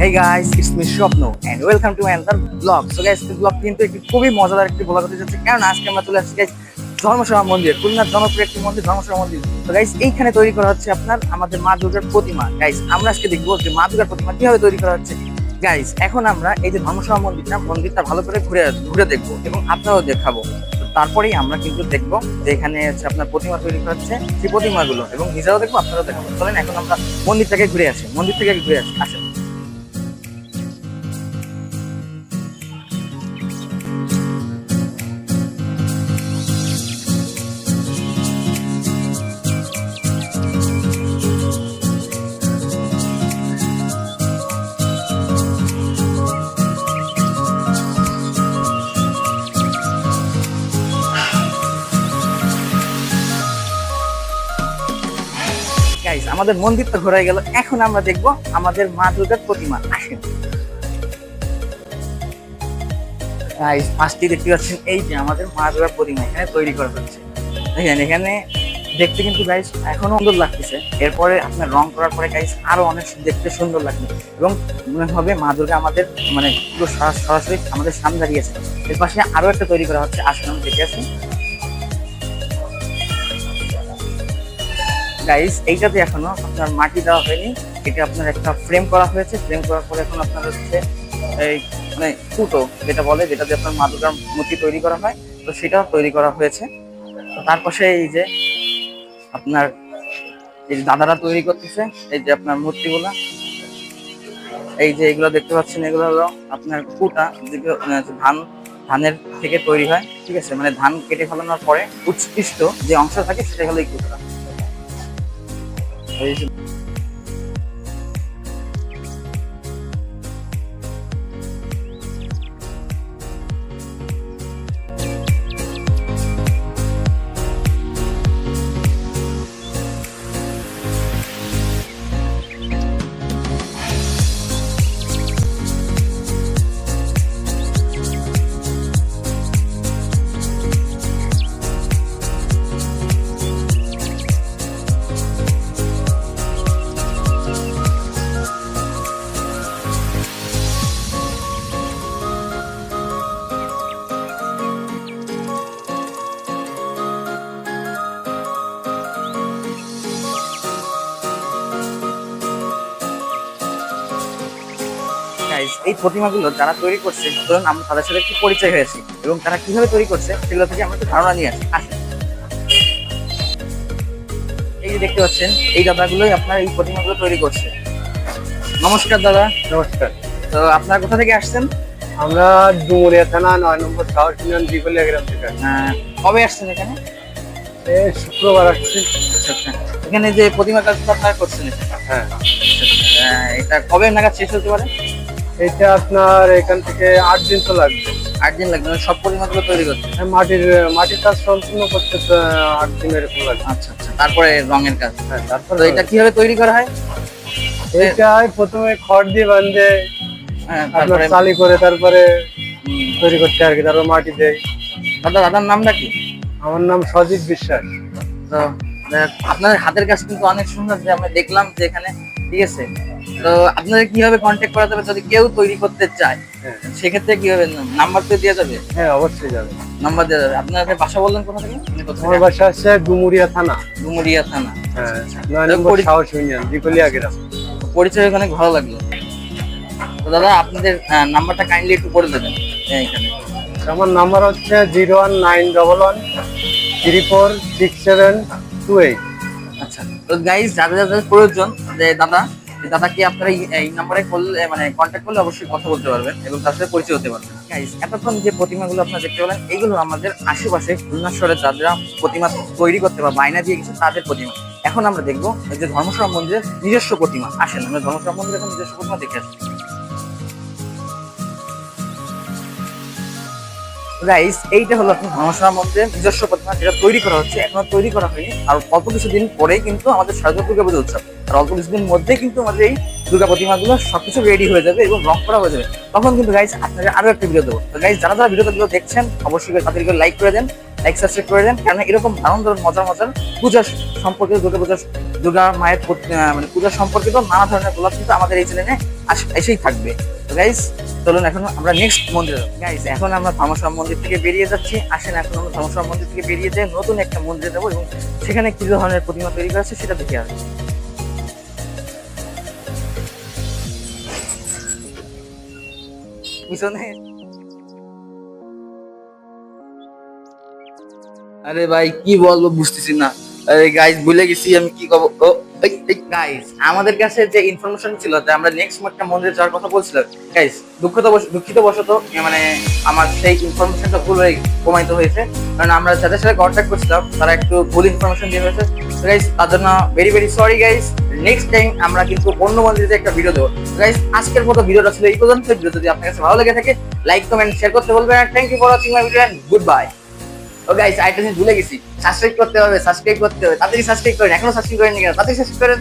Hey guys, it's me Swapno and welcome to another vlog. So guys, this vlog কিন্তু একটি খুবই মজাদার একটি vlog হতে যাচ্ছে। কারণ আজকে আমরা চলে আসছি guys ধর্মসভা মন্দির খুলনার জনপ্রিয় একটি মন্দির ধর্মসভা মন্দির। তো গাইস এইখানে তৈরি করা হচ্ছে আপনার আমাদের মা দুর্গার প্রতিমা। গাইস আমরা আজকে দেখব যে মা দুর্গার প্রতিমা কীভাবে তৈরি করা হচ্ছে। গাইস এখন আমরা এই যে ধর্মসভা মন্দিরটা মন্দিরটা ভালো করে ঘুরে ঘুরে দেখব এবং আপনারাও দেখাবো। তারপরেই আমরা কিন্তু দেখব যে এখানে হচ্ছে আপনার প্রতিমা তৈরি করা হচ্ছে সেই প্রতিমাগুলো এবং নিজেরাও দেখব আপনারাও দেখাবো। চলেন এখন আমরা মন্দির থেকে ঘুরে আসি মন্দির থেকে ঘুরে আসি। আসেন। গাইস আমাদের মন্দির তো ঘোরা গেল। এখন আমরা দেখব আমাদের মা দুর্গার প্রতিমা। আসেন। গাইস ফার্স্টে দেখতে পাচ্ছেন। এই যে আমাদের মা দুর্গার প্রতিমা এখানে তৈরি করা হচ্ছে। দেখেন, এখানে দেখতে কিন্তু গাইস এখনও সুন্দর লাগতেছে। এরপরে আপনার রং করার পরে গাইস আরও অনেক দেখতে সুন্দর লাগবে। এবং মনে হবে মা দুর্গা আমাদের মানে পুরো সরাসরি আমাদের সামনে দাঁড়িয়েছে এর পাশে আরও একটা তৈরি করা হচ্ছে। আসলে আমি দেখে আসি। গাইস এইটাতে এখনও আপনার মাটি দেওয়া হয়নি। এটা আপনার একটা ফ্রেম করা হয়েছে। ফ্রেম করার পরে এখন আপনার হচ্ছে এই মানে ফুটো, যেটা বলে, যেটাতে আপনার মা দুর্গার মূর্তি তৈরি করা হয়, তো সেটা তৈরি করা হয়েছে। তো তার পাশে এই যে আপনার এই যে দাদারা তৈরি করতেছে, এই যে আপনার মূর্তিগুলা, এই যে এগুলো দেখতে পাচ্ছেন, এগুলো হলো আপনার কুটা, যেগুলো যে ধান, ধানের থেকে তৈরি হয়, ঠিক আছে? মানে ধান কেটে ফেলানোর পরে উৎকৃষ্ট যে অংশ থাকে, সেটা হলো এই কুটা। এই guys, এই প্রতিমাগুলো যারা তৈরি করছে ধরুন আমরা তাদের সাথে একটু পরিচয় হয়েছি এবং তারা কীভাবে তৈরি করছে সেগুলো থেকে আমরা একটু ধারণা নিয়ে আসি। আসেন। এই যে দেখতে পাচ্ছেন এই দাদাগুলোই আপনার এই প্রতিমাগুলো তৈরি করছে। নমস্কার দাদা। নমস্কার। তো আপনার কোথা থেকে আসছেন? আমরা ডুমুরিয়া থানা নয় নম্বর সাউথ ইউনিয়ন দিগলিয়া গ্রাম থেকে কবে আসছেন এখানে? এই শুক্রবার আসছি। আচ্ছা আচ্ছা। এখানে যে প্রতিমা কাজটা আপনারা করছেন হ্যাঁ। আহ, এটা কবে নাগাদ শেষ হতে পারে? এটা আপনার এখান থেকে আট দিন তো লাগবে। আট দিন লাগবে মানে সব প্রতিমাগুলো তৈরি করতে হ্যাঁ, মাটির মাটির কাজ সম্পূর্ণ করতে আট দিন এরকম লাগবে। আচ্ছা আচ্ছা তারপরে রঙের কাজ। হ্যাঁ তারপর এটা কীভাবে তৈরি করা হয়? এইটাই প্রথমে খড় দিয়ে বান্ধে হ্যাঁ, তারপরে চালি করে তারপরে তৈরি করতে আর কি তারপর মাটি দেয়। দাদা দাদার নামটা কি? আমার নাম সজিত বিশ্বাস। আপনাদের হাতের কাজ কিন্তু অনেক সুন্দর যে আমরা দেখলাম যে এখানে ঠিক আছে? তো আপনাদের কীভাবে কন্ট্যাক্ট করা যাবে যদি কেউ তৈরি করতে চায় হ্যাঁ। সেক্ষেত্রে কীভাবে নাম্বার তো দেওয়া যাবে? হ্যাঁ অবশ্যই যাবে। নাম্বার দেওয়া যাবে। আপনাদের বাসা বললেন কোথা থেকে? আমার বাসা হচ্ছে ডুমুরিয়া থানা। ডুমুরিয়া থানা। হ্যাঁ আচ্ছা। নয় তো নম্বর সাহস ইউনিয়ন দিগলিয়া গ্রাম। পরিচয় অনেক ভালো লাগল। তো দাদা আপনাদের নাম্বারটা কাইন্ডলি একটু করে দেবেন। হ্যাঁ, এখানে। আমার নাম্বার হচ্ছে zero one nine double one three four six seven eight আচ্ছা মানে করলে অবশ্যই কথা বলতে পারবেন এবং পরিচয় পারবেন। গাইজ যে প্রতিমাগুলো আপনারা দেখতে পেলেন, এইগুলো আমাদের আশেপাশে প্রতিমা তৈরি করতে দিয়ে তাদের প্রতিমা। এখন আমরা দেখব যে মন্দিরের নিজস্ব প্রতিমা। আসেন, আমরা ধর্মসভা মন্দিরের নিজস্ব প্রতিমা দেখে আসি। গাইস এইটা হলো আপনার মন্দিরের নিজস্ব প্রতিমা যেটা তৈরি করা হচ্ছে। এখনও তৈরি করা হয়নি। আর অল্প কিছুদিন পরেই কিন্তু আমাদের শারদীয় দুর্গা পুজো উৎসব। আর অল্প কিছুদিন মধ্যেই কিন্তু আমাদের এই দুর্গা প্রতিমাগুলো সবকিছু রেডি হয়ে যাবে এবং রং করা হয়ে যাবে। তখন কিন্তু গাইস আপনাদের আরও একটা ভিডিও দেবো। তো গাইস যারা যারা ভিডিওগুলো দেখছেন, অবশ্যই তাদেরকে লাইক করে দেন লাইক সাবস্ক্রাইব করে দেন। কারণ এরকম দারুণ দারুণ মজার মজার পূজা সম্পর্কিত দুর্গা পূজা, দুর্গা মায়ের মানে পূজা সম্পর্কিত নানা ধরনের ব্লগ কিন্তু আমাদের এই চ্যানেলে এসেই থাকবে। গাইস চলুন এখন আমরা নেক্সট মন্দিরে গাইস এখন আমরা ধর্মশালা মন্দির থেকে বেরিয়ে যাচ্ছি। আসেন, এখন আমরা ধর্মশালা মন্দির থেকে বেরিয়ে যাই নতুন একটা মন্দিরে যাব এবং সেখানে কি ধরনের প্রতিমা তৈরি করা সেটা দেখে আসব। পিছনে। আরে ভাই, কি বলব বুঝতেছি না। আরে গাইস ভুলে গেছি আমি কি কব ও গাইস আমাদের কাছে যে ইনফরমেশন ছিল যে আমরা নেক্সট একটা মন্দিরে যাওয়ার কথা বলছিলাম গাইস দুঃখিত দুঃখিত বশত মানে আমার সেই ইনফরমেশনটা ভুল হয়ে, প্রমাণিত হয়েছে। কারণ আমরা যাদের সাথে কন্ট্যাক্ট করছিলাম, তারা একটু ভুল ইনফরমেশন দিয়ে হয়েছে। গাইস তার জন্য very very sorry guys next time আমরা কিন্তু অন্য মন্দিরে একটা ভিডিও দেবো। গাইস আজকের মতো ভিডিওটা ছিল এই পর্যন্ত ভিডিও যদি আপনার কাছে ভালো লেগে থাকে লাইক কমেন্ট শেয়ার করতে বলবেন thank you for watching my video good bye oh guys আইটা ভুলে গেছি। সাবস্ক্রাইব করতে হবে সাবস্ক্রাইব করতে হবে। তাড়াতাড়ি সাবস্ক্রাইব করেন? এখনও সাবস্ক্রাইব করেন কেন? তাড়াতাড়ি সাবস্ক্রাইব করেন?